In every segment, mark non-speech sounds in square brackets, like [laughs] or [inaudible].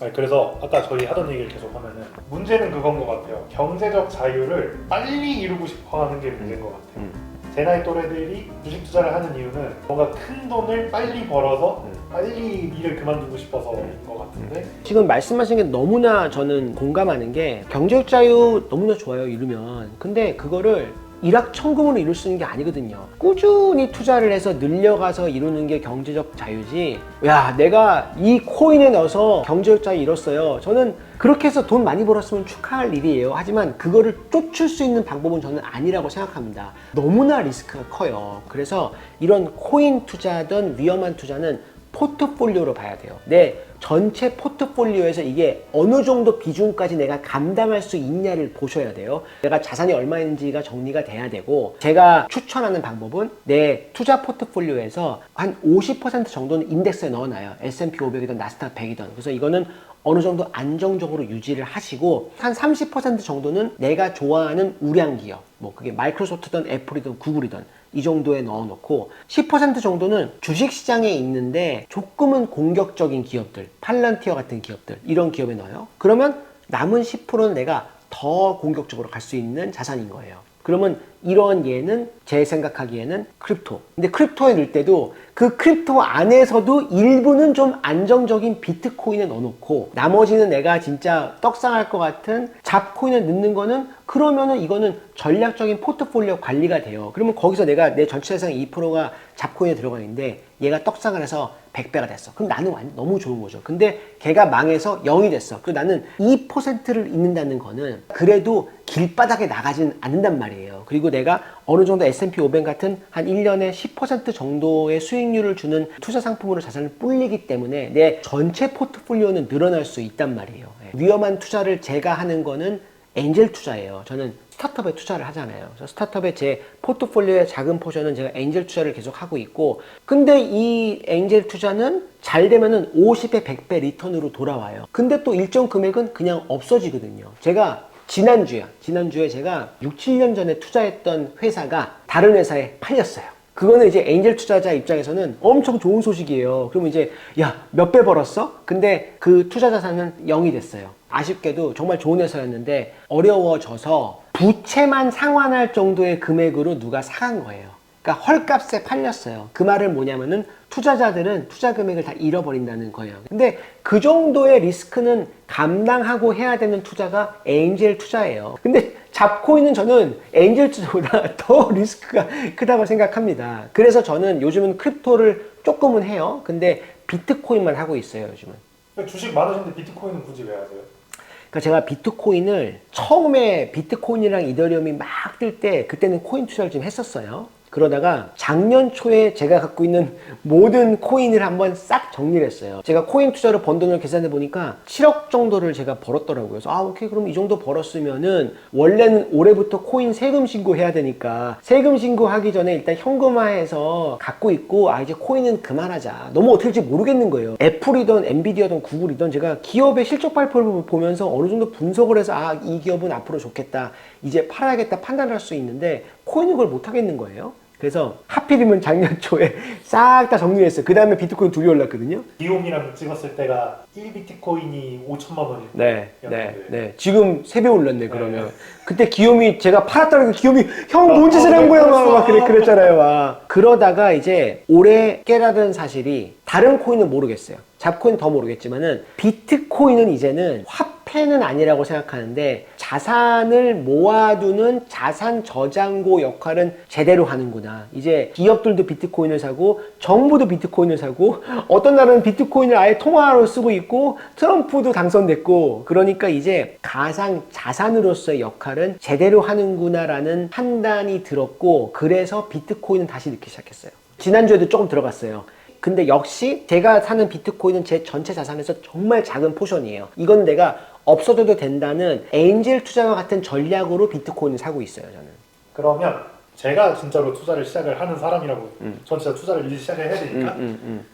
아니, 그래서 아까 저희 하던 얘기를 계속 하면은 문제는 그건 것 같아요. 경제적 자유를 빨리 이루고 싶어 하는 게 문제인 것 같아요. 음. 제 나이 또래들이 주식 투자를 하는 이유는 뭔가 큰 돈을 빨리 벌어서 음. 빨리 일을 그만두고 싶어서인 것 같은데 지금 말씀하신 게 너무나 저는 공감하는 게 경제적 자유 너무나 좋아요 이루면 근데 그거를 일확천금으로 이룰 수 있는 게 아니거든요. 꾸준히 투자를 해서 늘려가서 이루는 게 경제적 자유지. 야 내가 이 코인에 넣어서 경제적 자유 이뤘어요. 저는 그렇게 해서 돈 많이 벌었으면 축하할 일이에요. 하지만 그거를 쫓을 수 있는 방법은 저는 아니라고 생각합니다. 너무나 리스크가 커요. 그래서 이런 코인 투자든 위험한 투자는 포트폴리오로 봐야 돼요. 내 전체 포트폴리오에서 이게 어느 정도 비중까지 내가 감당할 수 있냐를 보셔야 돼요. 내가 자산이 얼마인지가 정리가 돼야 되고 제가 추천하는 방법은 내 투자 포트폴리오에서 한 50% 정도는 인덱스에 넣어놔요. S&P 500이든 나스닥 100이든. 그래서 이거는 어느 정도 안정적으로 유지를 하시고 한 30% 정도는 내가 좋아하는 우량 기업 뭐 그게 마이크로소프트든 애플이든 구글이든 이 정도에 넣어놓고 10% 정도는 주식시장에 있는데 조금은 공격적인 기업들 팔란티어 같은 기업들 이런 기업에 넣어요. 그러면 남은 10%는 내가 더 공격적으로 갈 수 있는 자산인 거예요 그러면 이런 예는 제 생각하기에는 크립토. 근데 크립토에 넣을 때도 그 크립토 안에서도 일부는 좀 안정적인 비트코인에 넣어놓고 나머지는 내가 진짜 떡상할 것 같은 잡코인에 넣는 거는 그러면은 이거는 전략적인 포트폴리오 관리가 돼요. 그러면 거기서 내가 내 전체 재산의 2%가 잡코인에 들어가 있는데 얘가 떡상을 해서 100배가 됐어. 그럼 나는 완전 너무 좋은 거죠. 근데 걔가 망해서 0이 됐어. 그럼 나는 2%를 잃는다는 거는 그래도 길바닥에 나가지는 않는단 말이에요. 그리고 내가 어느 정도 S&P 500 같은 한 1년에 10% 정도의 수익률을 주는 투자 상품으로 자산을 불리기 때문에 내 전체 포트폴리오는 늘어날 수 있단 말이에요. 예. 위험한 투자를 제가 하는 거는 엔젤 투자예요. 저는 스타트업에 투자를 하잖아요. 그래서 스타트업의 제 포트폴리오의 작은 포션은 제가 엔젤 투자를 계속 하고 있고, 근데 이 엔젤 투자는 잘 되면은 50배, 100배 리턴으로 돌아와요. 근데 또 일정 금액은 그냥 없어지거든요. 제가 지난주야. 지난주에 제가 6, 7년 전에 투자했던 회사가 다른 회사에 팔렸어요. 그거는 이제 엔젤 투자자 입장에서는 엄청 좋은 소식이에요. 그러면 이제 야 몇 배 벌었어? 근데 그 투자 자산은 0이 됐어요. 아쉽게도 정말 좋은 회사였는데 어려워져서 부채만 상환할 정도의 금액으로 누가 사간 거예요. 그러니까 헐값에 팔렸어요. 그 말은 뭐냐면은 투자자들은 투자 금액을 다 잃어버린다는 거예요. 근데 그 정도의 리스크는 감당하고 해야 되는 투자가 엔젤 투자예요. 근데 잡코인은 저는 엔젤 투자보다 [laughs] 더 리스크가 크다고 생각합니다. 그래서 저는 요즘은 크립토를 조금은 해요. 근데 비트코인만 하고 있어요, 요즘은. 주식 많으신데 비트코인은 굳이 왜 하세요? 그러니까 제가 비트코인을 처음에 비트코인이랑 이더리움이 막 뜰 때 그때는 코인 투자를 좀 했었어요. 그러다가 작년 초에 제가 갖고 있는 [laughs] 모든 코인을 한번 싹 정리를 했어요. 제가 코인 투자로 번 돈을 계산해 보니까 7억 정도를 제가 벌었더라고요. 그래서 아, 오케이. 그럼 이 정도 벌었으면은 원래는 올해부터 코인 세금 신고해야 되니까 세금 신고하기 전에 일단 현금화해서 갖고 있고 아, 이제 코인은 그만하자. 너무 어떻게 될지 모르겠는 거예요. 애플이든 엔비디아든 구글이든 제가 기업의 실적 발표를 보면서 어느 정도 분석을 해서 아, 이 기업은 앞으로 좋겠다. 이제 팔아야겠다 판단을 할수 있는데 코인은 그걸 못 하겠는 거예요. 그래서 하필이면 작년 [laughs] 초에 싹 다 정리했어요. 그 다음에 비트코인 둘이 올랐거든요. 기욤이랑 찍었을 때가 1비트코인이 5천만 원이었는데 네, 네, 네. 지금 세배 올랐네 그러면. 그때 기욤이 제가 팔았다는 기욤이 형 뭔 짓을 한 거야 막, 막 그랬잖아요. 막. 그러다가 이제 올해 깨달은 사실이 다른 코인은 모르겠어요. 잡코인 더 모르겠지만은 비트코인은 이제는 화폐는 아니라고 생각하는데 자산을 모아두는 자산 저장고 역할은 제대로 하는구나. 이제 기업들도 비트코인을 사고 정부도 비트코인을 사고 어떤 날은 비트코인을 아예 통화로 쓰고 있고 트럼프도 당선됐고 그러니까 이제 가상 자산으로서의 역할은 제대로 하는구나라는 판단이 들었고 그래서 비트코인은 다시 넣기 시작했어요. 지난주에도 조금 들어갔어요. 근데 역시 제가 사는 비트코인은 제 전체 자산에서 정말 작은 포션이에요. 이건 내가 없어져도 된다는 엔젤 투자와 같은 전략으로 비트코인을 사고 있어요, 저는. 그러면 제가 진짜로 투자를 시작을 하는 사람이라고 전 진짜 투자를 이제 시작을 해야 되니까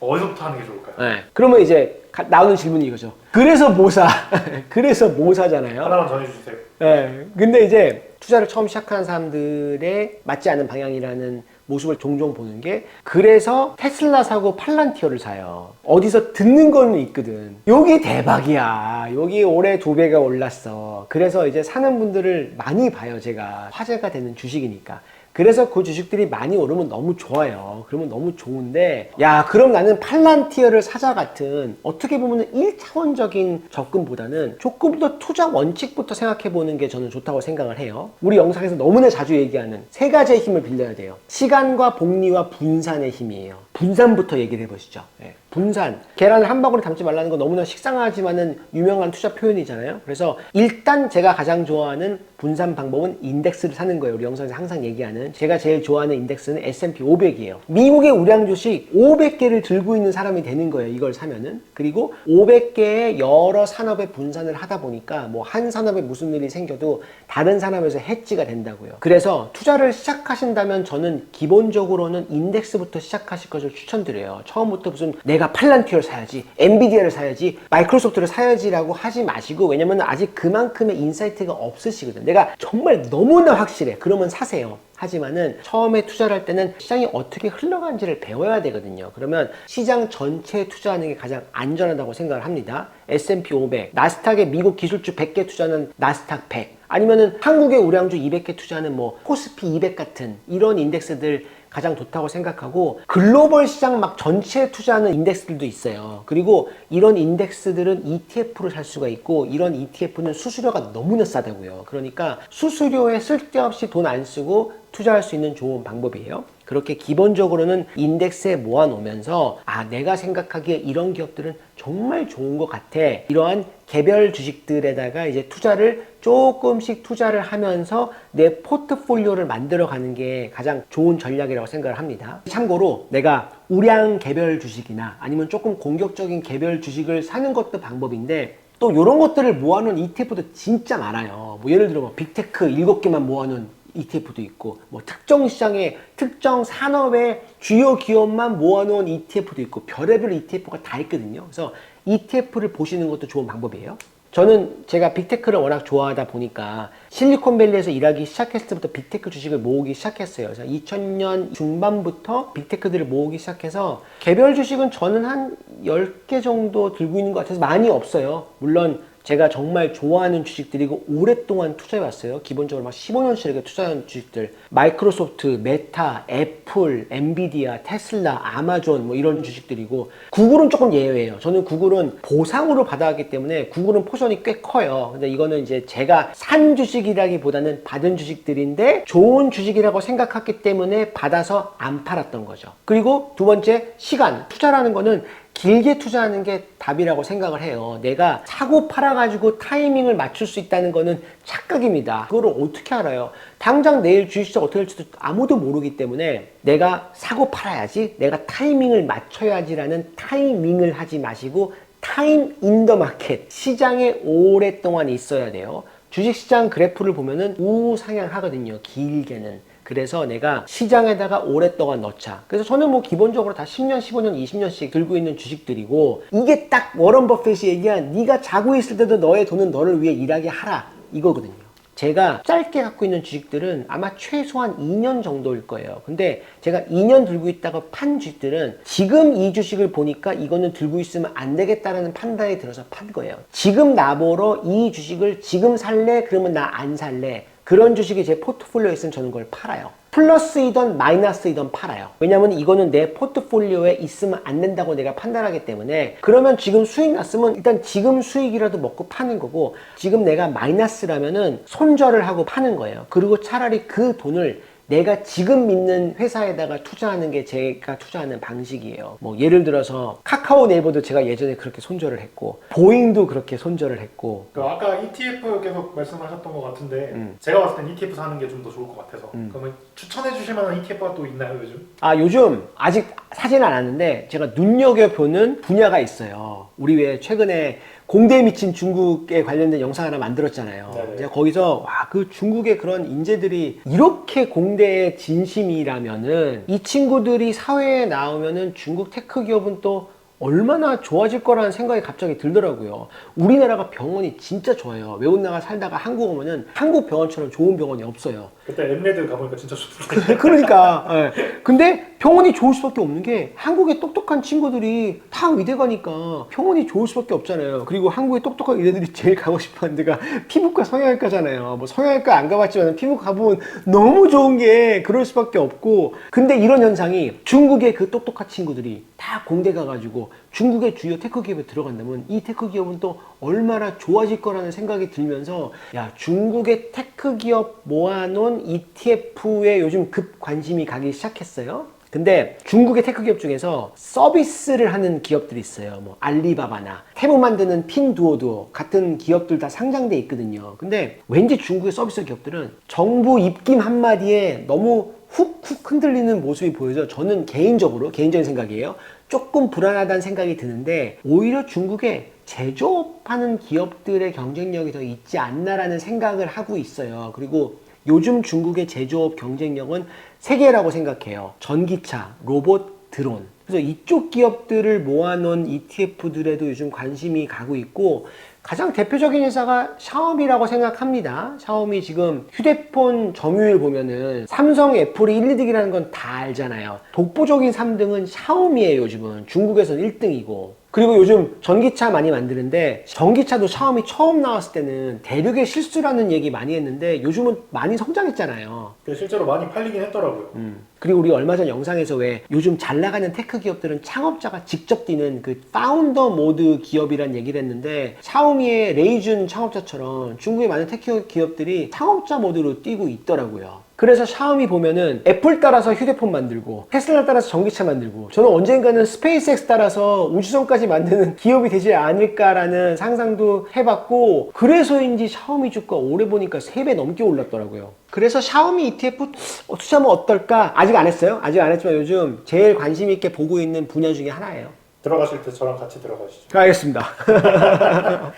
어디서부터 하는 게 좋을까요? 네. 그러면 이제 가- 나오는 질문이 이거죠. 그래서 뭐 사? [laughs] 그래서 뭐 사잖아요. 하나만 전해주세요. 네. 근데 이제 투자를 처음 시작하는 사람들의 맞지 않은 방향이라는 모습을 종종 보는 게 그래서 테슬라 사고 팔란티어를 사요. 어디서 듣는 거는 있거든. 여기 대박이야. 여기 올해 두 배가 올랐어. 그래서 이제 사는 분들을 많이 봐요, 제가. 화제가 되는 주식이니까. 그래서 그 주식들이 많이 오르면 너무 좋아요. 그러면 너무 좋은데, 야, 그럼 나는 팔란티어를 사자 같은 어떻게 보면 1차원적인 접근보다는 조금 더 투자 원칙부터 생각해 보는 게 저는 좋다고 생각을 해요. 우리 영상에서 너무나 자주 얘기하는 세 가지의 힘을 빌려야 돼요. 시간과 복리와 분산의 힘이에요. 분산부터 얘기를 해보시죠. 예, 분산. 계란을 한 바구니 담지 말라는 건 너무나 식상하지만은 유명한 투자 표현이잖아요. 그래서 일단 제가 가장 좋아하는 분산 방법은 인덱스를 사는 거예요. 우리 영상에서 항상 얘기하는 제가 제일 좋아하는 인덱스는 S&P 500이에요. 미국의 우량 주식 500개를 들고 있는 사람이 되는 거예요. 이걸 사면은. 그리고 500개의 여러 산업에 분산을 하다 보니까 뭐 한 산업에 무슨 일이 생겨도 다른 산업에서 해지가 된다고요. 그래서 투자를 시작하신다면 저는 기본적으로는 인덱스부터 시작하실 것을 추천드려요. 처음부터 무슨 내가 팔란티어를 사야지, 엔비디아를 사야지, 마이크로소프트를 사야지라고 하지 마시고 왜냐면 아직 그만큼의 인사이트가 없으시거든. 내가 정말 너무나 확실해. 그러면 사세요. 하지만은 처음에 투자를 할 때는 시장이 어떻게 흘러간지를 배워야 되거든요. 그러면 시장 전체에 투자하는 게 가장 안전하다고 생각을 합니다. S&P 500, 나스닥의 미국 기술주 100개 투자는 나스닥 100, 아니면은 한국의 우량주 200개 투자는 뭐 코스피 200 같은 이런 인덱스들 가장 좋다고 생각하고 글로벌 시장 막 전체에 투자하는 인덱스들도 있어요. 그리고 이런 인덱스들은 ETF로 살 수가 있고 이런 ETF는 수수료가 너무나 싸다고요. 그러니까 수수료에 쓸데없이 돈 안 쓰고 투자할 수 있는 좋은 방법이에요. 그렇게 기본적으로는 인덱스에 모아놓으면서 아 내가 생각하기에 이런 기업들은 정말 좋은 것 같아 이러한 개별 주식들에다가 이제 투자를 조금씩 투자를 하면서 내 포트폴리오를 만들어 가는 게 가장 좋은 전략이라고 생각을 합니다. 참고로 내가 우량 개별 주식이나 아니면 조금 공격적인 개별 주식을 사는 것도 방법인데 또 이런 것들을 모아놓은 ETF도 진짜 많아요. 뭐 예를 들어 뭐 빅테크 7개만 모아놓은 ETF도 있고 뭐 특정 시장의 특정 산업의 주요 기업만 모아놓은 ETF도 있고 별의별 ETF가 다 있거든요. 그래서 ETF를 보시는 것도 좋은 방법이에요. 저는 제가 빅테크를 워낙 좋아하다 보니까 실리콘밸리에서 일하기 시작했을 때부터 빅테크 주식을 모으기 시작했어요. 그래서 2000년 중반부터 빅테크들을 모으기 시작해서 개별 주식은 저는 한 10개 정도 들고 있는 것 같아서 많이 없어요. 물론 제가 정말 좋아하는 주식들이고 오랫동안 투자해왔어요. 기본적으로 막 15년씩 이렇게 투자한 주식들. 마이크로소프트, 메타, 애플, 엔비디아, 테슬라, 아마존 뭐 이런 주식들이고 구글은 조금 예외예요. 저는 구글은 보상으로 받아왔기 때문에 구글은 포션이 꽤 커요. 근데 이거는 이제 제가 산 주식이라기보다는 받은 주식들인데 좋은 주식이라고 생각했기 때문에 받아서 안 팔았던 거죠. 그리고 두 번째 시간. 투자라는 거는 길게 투자하는 게 답이라고 생각을 해요. 내가 사고 팔아가지고 타이밍을 맞출 수 있다는 거는 착각입니다. 그거를 어떻게 알아요? 당장 내일 주식시장 어떻게 될지도 아무도 모르기 때문에 내가 사고 팔아야지, 내가 타이밍을 맞춰야지라는 타이밍을 하지 마시고 타임 인 더 마켓 시장에 오랫동안 있어야 돼요. 주식시장 그래프를 보면은 우상향하거든요. 길게는. 그래서 내가 시장에다가 오랫동안 넣자. 그래서 저는 뭐 기본적으로 다 10년, 15년, 20년씩 들고 있는 주식들이고 이게 딱 워런 버핏이 얘기한 네가 자고 있을 때도 너의 돈은 너를 위해 일하게 하라 이거거든요. 제가 짧게 갖고 있는 주식들은 아마 최소한 2년 정도일 거예요. 근데 제가 2년 들고 있다가 판 주식들은 지금 이 주식을 보니까 이거는 들고 있으면 안 되겠다라는 판단이 들어서 판 거예요. 지금 나보러 이 주식을 지금 살래? 그러면 나 안 살래? 그런 주식이 제 포트폴리오에 있으면 저는 그걸 팔아요. 플러스이던 마이너스이던 팔아요. 왜냐면 이거는 내 포트폴리오에 있으면 안 된다고 내가 판단하기 때문에 그러면 지금 수익 났으면 일단 지금 수익이라도 먹고 파는 거고 지금 내가 마이너스라면은 손절을 하고 파는 거예요. 그리고 차라리 그 돈을 내가 지금 믿는 회사에다가 투자하는 게 제가 투자하는 방식이에요. 뭐 예를 들어서 카카오 네이버도 제가 예전에 그렇게 손절을 했고 보잉도 그렇게 손절을 했고 그 아까 ETF 계속 말씀하셨던 것 같은데 음. 제가 봤을 땐 ETF 사는 게 좀 더 좋을 것 같아서 그러면 추천해 주실 만한 ETF가 또 있나요 요즘? 아 요즘 아직 사지는 않았는데 제가 눈여겨보는 분야가 있어요. 우리 왜 최근에 공대에 미친 중국에 관련된 영상 하나 만들었잖아요. 네네. 제가 거기서 와 그 중국의 그런 인재들이 이렇게 공대의 진심이라면은 이 친구들이 사회에 나오면은 중국 테크 기업은 또 얼마나 좋아질 거라는 생각이 갑자기 들더라고요. 우리나라가 병원이 진짜 좋아요. 외국 나가 살다가 한국 오면은 한국 병원처럼 좋은 병원이 없어요. 그때 엠레드 가보니까 진짜 좋던데. [laughs] 그러니까. 예. 근데 평온이 좋을 수밖에 없는 게 한국의 똑똑한 친구들이 다 의대 가니까 평온이 좋을 수밖에 없잖아요. 그리고 한국의 똑똑한 의대들이 제일 가고 싶어하는 데가 피부과 성형외과잖아요. 뭐 성형외과 안 가봤지만 피부과 가보면 너무 좋은 게 그럴 수밖에 없고. 근데 이런 현상이 중국의 그 똑똑한 친구들이 다 공대 가가지고 중국의 주요 테크 기업에 들어간다면 이 테크 기업은 또 얼마나 좋아질 거라는 생각이 들면서 야 중국의 테크 기업 모아놓은 ETF에 요즘 급 관심이 가기 시작했어요. 근데 중국의 테크 기업 중에서 서비스를 하는 기업들이 있어요. 뭐 알리바바나 테무 만드는 핀두오두오 같은 기업들 다 상장돼 있거든요. 근데 왠지 중국의 서비스 기업들은 정부 입김 한마디에 너무 훅훅 흔들리는 모습이 보여서 저는 개인적으로 개인적인 생각이에요. 조금 불안하다는 생각이 드는데 오히려 중국에 제조업하는 기업들의 경쟁력이 더 있지 않나라는 생각을 하고 있어요. 그리고 요즘 중국의 제조업 경쟁력은 세계라고 생각해요. 전기차, 로봇, 드론. 그래서 이쪽 기업들을 모아놓은 ETF들에도 요즘 관심이 가고 있고 가장 대표적인 회사가 샤오미라고 생각합니다. 샤오미 지금 휴대폰 점유율 보면은 삼성, 애플이 1, 2등이라는 건 다 알잖아요. 독보적인 3등은 샤오미예요, 요즘은. 중국에서는 1등이고. 그리고 요즘 전기차 많이 만드는데 전기차도 샤오미 처음 나왔을 때는 대륙의 실수라는 얘기 많이 했는데 요즘은 많이 성장했잖아요. 근데 실제로 많이 팔리긴 했더라고요. 그리고 우리 얼마 전 영상에서 왜 요즘 잘 나가는 테크 기업들은 창업자가 직접 뛰는 그 파운더 모드 기업이란 얘기를 했는데 샤오미의 레이준 창업자처럼 중국의 많은 테크 기업들이 창업자 모드로 뛰고 있더라고요. 그래서 샤오미 보면은 애플 따라서 휴대폰 만들고 테슬라 따라서 전기차 만들고 저는 언젠가는 스페이스X 따라서 우주선까지 만드는 [laughs] 기업이 되지 않을까라는 상상도 해봤고 그래서인지 샤오미 주가 올해 보니까 3배 넘게 올랐더라고요. 그래서 샤오미 ETF 투자하면 어떨까? 아직 안 했어요. 아직 안 했지만 요즘 제일 관심 있게 보고 있는 분야 중에 하나예요. 들어가실 때 저랑 같이 들어가시죠. 알겠습니다. [laughs]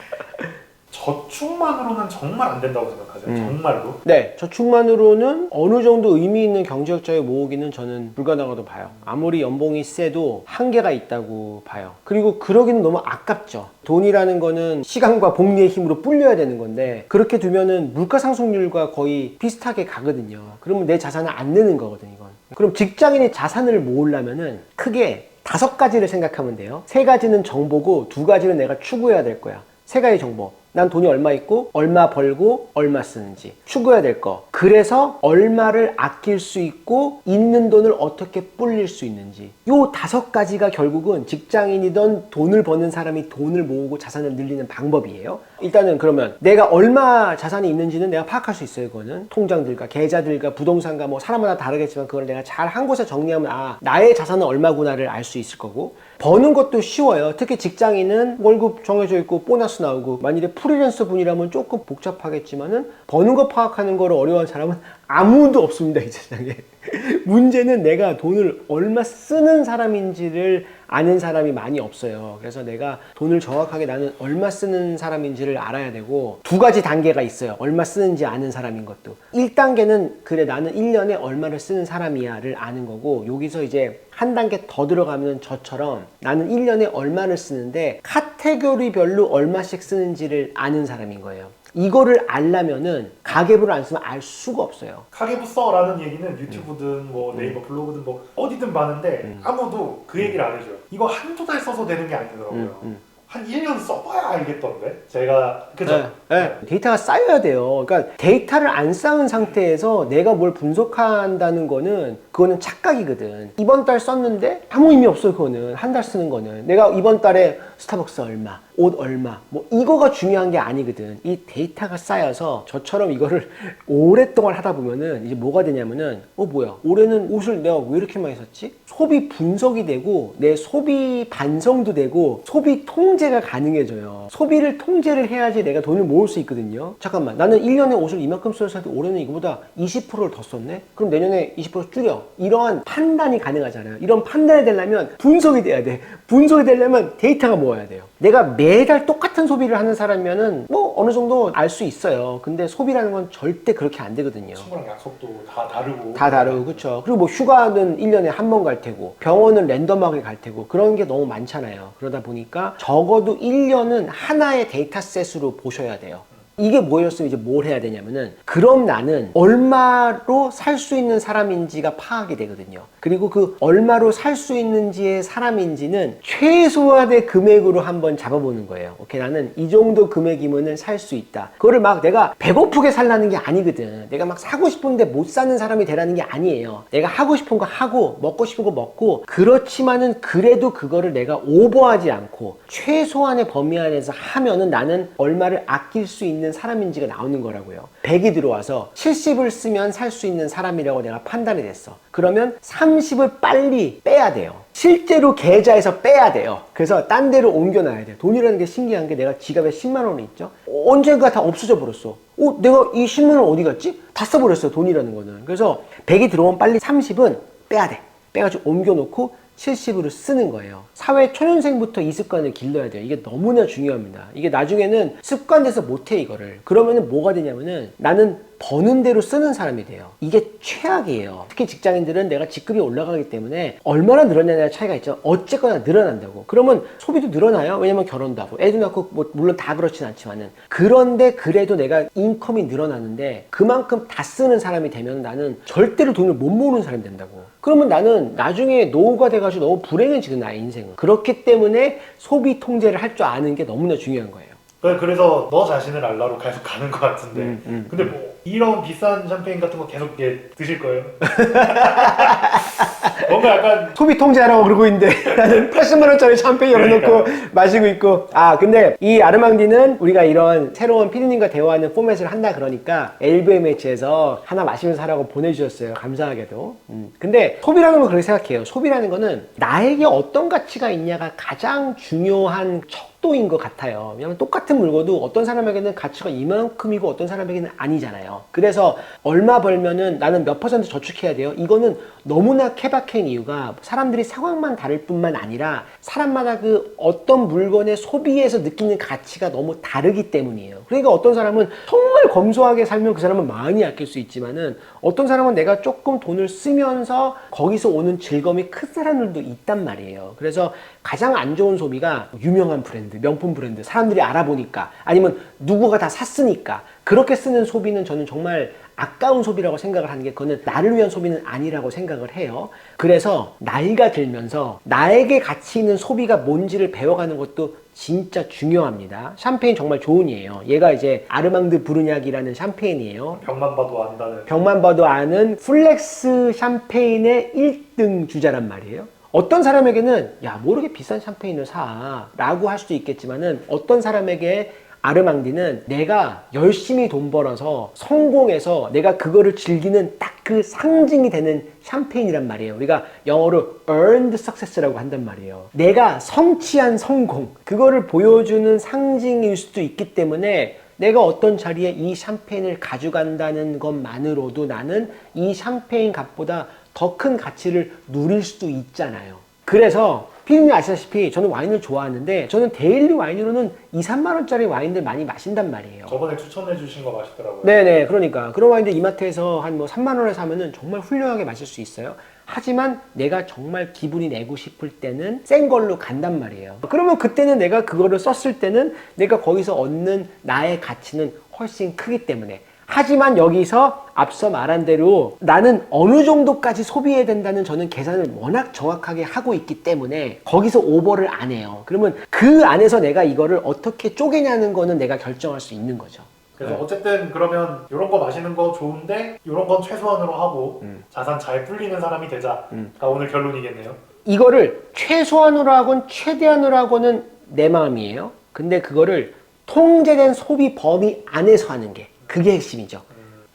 저축만으로는 정말 안 된다고 생각하세요. 음. 정말로. 네, 저축만으로는 어느 정도 의미 있는 경제적 자유 모으기는 저는 불가능하다고 봐요. 아무리 연봉이 세도 한계가 있다고 봐요. 그리고 그러기는 너무 아깝죠. 돈이라는 거는 시간과 복리의 힘으로 불려야 되는 건데 그렇게 두면은 물가 상승률과 거의 비슷하게 가거든요. 그러면 내 자산을 안 내는 거거든요, 이건. 그럼 직장인이 자산을 모으려면은 크게 다섯 가지를 생각하면 돼요. 세 가지는 정보고 두 가지는 내가 추구해야 될 거야. 세 가지 정보. 난 돈이 얼마 있고 얼마 벌고 얼마 쓰는지 추구해야 될 거. 그래서 얼마를 아낄 수 있고 있는 돈을 어떻게 불릴 수 있는지. 요 다섯 가지가 결국은 직장인이던 돈을 버는 사람이 돈을 모으고 자산을 늘리는 방법이에요. 일단은 그러면 내가 얼마 자산이 있는지는 내가 파악할 수 있어요. 그거는 통장들과 계좌들과 부동산과 뭐 사람마다 다르겠지만 그걸 내가 잘 한 곳에 정리하면 아 나의 자산은 얼마구나를 알 수 있을 거고 버는 것도 쉬워요. 특히 직장인은 월급 정해져 있고 보너스 나오고 만일에 프리랜서 분이라면 조금 복잡하겠지만은 버는 거 파악하는 거를 어려워하는 사람은 아무도 없습니다 이 세상에. [laughs] 문제는 내가 돈을 얼마 쓰는 사람인지를 아는 사람이 많이 없어요. 그래서 내가 돈을 정확하게 나는 얼마 쓰는 사람인지를 알아야 되고 두 가지 단계가 있어요. 얼마 쓰는지 아는 사람인 것도. 1단계는 그래 나는 1년에 얼마를 쓰는 사람이야를 아는 거고 여기서 이제 한 단계 더 들어가면 저처럼 나는 1년에 얼마를 쓰는데 카테고리별로 얼마씩 쓰는지를 아는 사람인 거예요. 이거를 알려면은 가계부를 안 쓰면 알 수가 없어요. 가계부 써라는 얘기는 유튜브든 뭐 네이버 블로그든 뭐 어디든 많은데 아무도 그 얘기를 안 해줘요. 이거 한두 달 써서 되는 게 아니더라고요. 음, 음. 한 1년 써봐야 알겠던데. 제가 그죠? 네, 네. 데이터가 쌓여야 돼요. 그러니까 데이터를 안 쌓은 상태에서 내가 뭘 분석한다는 거는 그거는 착각이거든. 이번 달 썼는데 아무 의미 없어요. 그거는 한 달 쓰는 거는 내가 이번 달에 스타벅스 얼마, 옷 얼마, 뭐 이거가 중요한 게 아니거든. 이 데이터가 쌓여서 저처럼 이거를 [laughs] 오랫동안 하다 보면은 이제 뭐가 되냐면은 어 뭐야 올해는 옷을 내가 왜 이렇게 많이 샀지? 소비 분석이 되고 내 소비 반성도 되고 소비 통제가 가능해져요. 소비를 통제를 해야지 내가 돈을 모을 수 있거든요. 잠깐만 나는 1년에 옷을 이만큼 써서 올해는 이거보다 20%를 더 썼네? 그럼 내년에 20% 줄여. 이러한 판단이 가능하잖아요. 이런 판단이 되려면 분석이 돼야 돼. 분석이 되려면 데이터가 모아야 돼요. 내가 매달 똑같은 소비를 하는 사람이면은 뭐 어느 정도 알 수 있어요. 근데 소비라는 건 절대 그렇게 안 되거든요. 친구랑 약속도 다 다르고. 다 다르고 그렇죠. 그리고 뭐 휴가는 1년에 한 번 갈 테고 병원은 랜덤하게 갈 테고 그런 게 너무 많잖아요. 그러다 보니까 적어도 1년은 하나의 데이터셋으로 보셔야 돼요. 이게 뭐였으면 이제 뭘 해야 되냐면은 그럼 나는 얼마로 살 수 있는 사람인지가 파악이 되거든요. 그리고 그 얼마로 살 수 있는지의 사람인지는 최소한의 금액으로 한번 잡아보는 거예요. 오케이 나는 이 정도 금액이면은 살 수 있다. 그거를 막 내가 배고프게 살라는 게 아니거든. 내가 막 사고 싶은데 못 사는 사람이 되라는 게 아니에요. 내가 하고 싶은 거 하고 먹고 싶은 거 먹고 그렇지만은 그래도 그거를 내가 오버하지 않고 최소한의 범위 안에서 하면은 나는 얼마를 아낄 수 있는 사람인지가 나오는 거라고요. 100이 들어와서 70을 쓰면 살 수 있는 사람이라고 내가 판단이 됐어. 그러면 30을 빨리 빼야 돼요. 실제로 계좌에서 빼야 돼요. 그래서 딴 데로 옮겨놔야 돼요. 돈이라는 게 신기한 게 내가 지갑에 10만 원이 있죠. 언젠가 다 없어져 버렸어. 어, 내가 이 10만 원 어디 갔지? 다 써버렸어요. 돈이라는 거는. 그래서 100이 들어오면 빨리 30은 빼야 돼. 빼가지고 옮겨놓고 70으로 쓰는 거예요. 사회 초년생부터 이 습관을 길러야 돼요. 이게 너무나 중요합니다. 이게 나중에는 습관돼서 못해 이거를. 그러면은 뭐가 되냐면은 나는 버는 대로 쓰는 사람이 돼요. 이게 최악이에요. 특히 직장인들은 내가 직급이 올라가기 때문에 얼마나 늘었냐의 차이가 있죠. 어쨌거나 늘어난다고. 그러면 소비도 늘어나요. 왜냐면 결혼도 하고 애도 낳고 뭐 물론 다 그렇진 않지만은 그런데 그래도 내가 인컴이 늘어나는데 그만큼 다 쓰는 사람이 되면 나는 절대로 돈을 못 모으는 사람이 된다고. 그러면 나는 나중에 노후가 돼가지고 너무 불행해지는 나의 인생은. 그렇기 때문에 소비 통제를 할 줄 아는 게 너무나 중요한 거예요. 그래- 그래서 너 자신을 알라로 계속 가는 것 같은데 음, 음, 근데 뭐 이런 비싼 샴페인 같은 거 계속 이렇게 드실 거예요? [laughs] 뭔가 약간 소비 통제하라고 그러고 있는데 [laughs] 나는 80만 원짜리 샴페인 열어놓고 마시고 있고. 아 근데 이 아르망디는 우리가 이런 새로운 피디님과 대화하는 포맷을 한다 그러니까 LVMH에서 하나 마시면서 하라고 보내주셨어요. 감사하게도. 음. 근데 소비라는 건 그렇게 생각해요. 소비라는 거는 나에게 어떤 가치가 있냐가 가장 중요한 척 도인 것 같아요 왜냐면 똑같은 물건도 어떤 사람에게는 가치가 이만큼이고 어떤 사람에게는 아니잖아요 그래서 얼마 벌면은 나는 몇 퍼센트 저축해야 돼요 이거는 너무나 케바케인 이유가 사람들이 상황만 다를 뿐만 아니라 사람마다 그 어떤 물건의 소비에서 느끼는 가치가 너무 다르기 때문이에요. 그러니까 어떤 사람은 정말 검소하게 살면 그 사람은 많이 아낄 수 있지만은 어떤 사람은 내가 조금 돈을 쓰면서 거기서 오는 즐거움이 큰 사람들도 있단 말이에요. 그래서 가장 안 좋은 소비가 유명한 브랜드, 명품 브랜드, 사람들이 알아보니까 아니면 누구가 다 샀으니까 그렇게 쓰는 소비는 저는 정말 아까운 소비라고 생각을 하는 게 그거는 나를 위한 소비는 아니라고 생각을 해요. 그래서 나이가 들면서 나에게 가치 있는 소비가 뭔지를 배워가는 것도 진짜 중요합니다. 샴페인 정말 좋은 예요. 얘가 이제 아르망드 브루냑이라는 샴페인이에요. 병만 봐도 안다는 병만 봐도 아는 플렉스 샴페인의 1등 주자란 말이에요. 어떤 사람에게는 야 모르게 비싼 샴페인을 사 라고 할 수도 있겠지만은 어떤 사람에게 아르망디는 내가 열심히 돈 벌어서 성공해서 내가 그거를 즐기는 딱 그 상징이 되는 샴페인이란 말이에요. 우리가 영어로 earned success라고 한단 말이에요. 내가 성취한 성공, 그거를 보여주는 상징일 수도 있기 때문에 내가 어떤 자리에 이 샴페인을 가져간다는 것만으로도 나는 이 샴페인 값보다 더 큰 가치를 누릴 수도 있잖아요. 그래서 피디님 아시다시피 저는 와인을 좋아하는데 저는 데일리 와인으로는 2, 3만 원짜리 와인들 많이 마신단 말이에요. 저번에 추천해 주신 거 맛있더라고요 네네 그러니까 그런 와인들 이마트에서 한 뭐 3만 원에 사면은 정말 훌륭하게 마실 수 있어요 하지만 내가 정말 기분이 내고 싶을 때는 센 걸로 간단 말이에요 그러면 그때는 내가 그거를 썼을 때는 내가 거기서 얻는 나의 가치는 훨씬 크기 때문에 하지만 여기서 앞서 말한 대로 나는 어느 정도까지 소비해야 된다는 저는 계산을 워낙 정확하게 하고 있기 때문에 거기서 오버를 안 해요. 그러면 그 안에서 내가 이거를 어떻게 쪼개냐는 거는 내가 결정할 수 있는 거죠. 그래서 어쨌든 그러면 이런 거 마시는 거 좋은데 이런 건 최소한으로 하고 음. 자산 잘 불리는 사람이 되자가 오늘 결론이겠네요 이거를 최소한으로 하건 최대한으로 하고는 내 마음이에요. 근데 그거를 통제된 소비 범위 안에서 하는 게 그게 핵심이죠.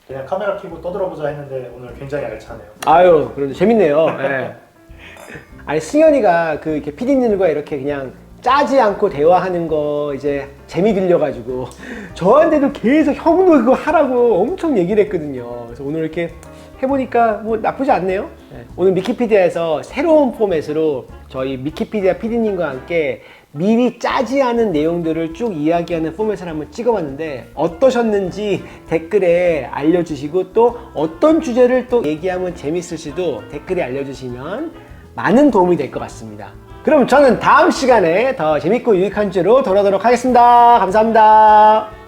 그냥 카메라 켜고 떠들어보자 했는데 오늘 굉장히 알차네요 아유, 그래도 재밌네요. 예. [laughs] 아니 승현이가 그 이렇게 피디님들과 이렇게 그냥 짜지 않고 대화하는 거 이제 재미 들려가지고 저한테도 계속 형도 그거 하라고 엄청 얘기를 했거든요. 그래서 오늘 이렇게 해보니까 뭐 나쁘지 않네요. 예. 오늘 미키피디아에서 새로운 포맷으로 저희 미키피디아 피디님과 함께 미리 짜지 않은 내용들을 쭉 이야기하는 포맷을 한번 찍어봤는데 어떠셨는지 댓글에 알려주시고 또 어떤 주제를 또 얘기하면 재밌을지도 댓글에 알려주시면 많은 도움이 될 것 같습니다. 그럼 저는 다음 시간에 더 재밌고 유익한 주제로 돌아오도록 하겠습니다. 감사합니다.